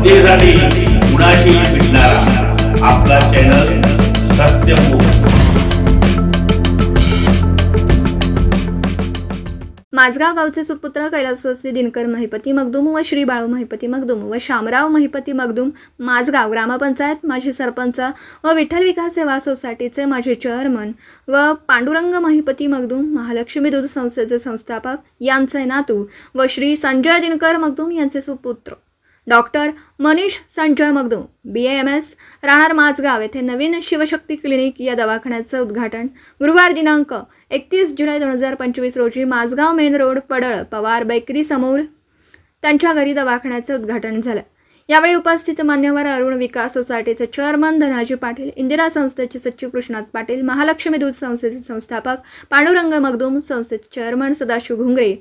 जनतेसाठी कुणाशी भेटणारा आपला चॅनल सत्यमुख माझगाव गावचे सुपुत्र कैलासवासी दिनकर महिपती मगदुम व श्री बाळू महिपती मगदुम व शामराव महिपती मगदुम माझगाव ग्रामपंचायत माझे सरपंच व विठ्ठल विकास सेवा सोसायटीचे माझे चेअरमन व पांडुरंग महिपती मगदूम महालक्ष्मी दूध संस्थेचे संस्थापक यांचे नातू व श्री संजय दिनकर मगदुम यांचे सुपुत्र. Doctor Manish Sanjay Magdu B M S राहणार माझगाव येथे नवीन शिवशक्ती क्लिनिक या दवाखान्याचं उद्घाटन. गुरुवार दिनांक एकतीस जुलै दोन हजार पंचवीस रोजी Mazgaon main road Padal Pawar bakery समोर त्यांच्या घरी दवाखान्याचं उद्घाटन झालं. यावेळी उपस्थित मान्यवर अरुण विकास सोसायटीचे चेअरमन धनाजी पाटील इंदिरा संस्थेचे सचिव कृष्णात पाटील महालक्ष्मी दूध संस्थेचे संस्थापक पांडुरंग मगदूम संस्थेचे चेअरमन सदाशिव घुंगरे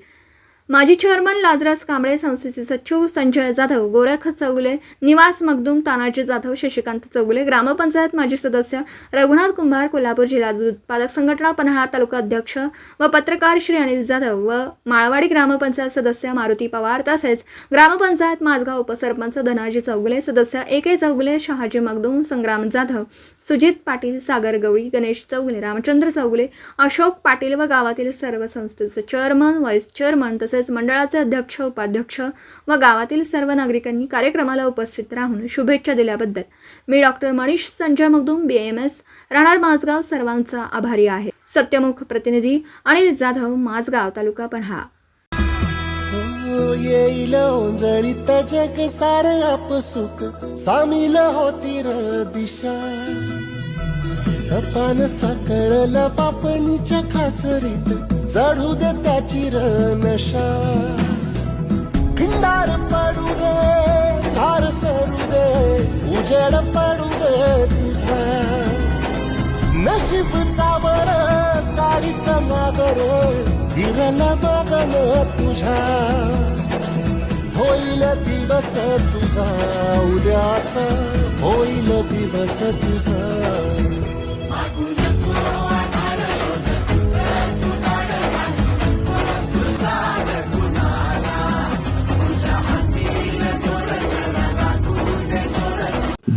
माजी चेअरमन लाजरास कांबळे संस्थेचे सचिव संजय जाधव गोरख चौगुले निवास मगदूम तानाजी जाधव शशिकांत चौगुले ग्रामपंचायत माजी सदस्य रघुनाथ कुंभार कोल्हापूर जिल्हा दूध उत्पादक संघटना पन्हाळा तालुका अध्यक्ष व पत्रकार श्री अनिल जाधव व माळवाडी ग्रामपंचायत सदस्य मारुती पवार तसेच ग्रामपंचायत माझगाव उपसरपंच धनाजी चौगुले सदस्य ए के चौगुले शहाजी मगदूम संग्राम जाधव सुजित पाटील सागर गवळी गणेश चौगुले रामचंद्र चौगुले अशोक पाटील व गावातील सर्व संस्थेचे चेअरमन व्हाईस चेअरमन तसेच मंडळाचे अध्यक्ष उपाध्यक्ष व गावातील सर्व नागरिकांनी कार्यक्रमाला उपस्थित राहून शुभेच्छा दिल्याबद्दल मी doctor Manish Sanjay Magdum B M S राहणार माझगाव सर्वांचा आभारी आहे. सत्यमुख प्रतिनिधी अनिल जाधव माझगाव तालुका पन्हा हो येईल ओंजळीत जग सार आपसुक सामील होती र दिशा. सपान साकळल पापणीच्या खाचरीत चढू दे त्याची रनशा नशा खिंडार पडू दे धार सरू दे उजेड पडू दे तुझा. नशीब चावर तारीख कमागर दिवल बघन तुझ्या होईल दिवस तुझा उद्याचा होईल दिवस तुझा.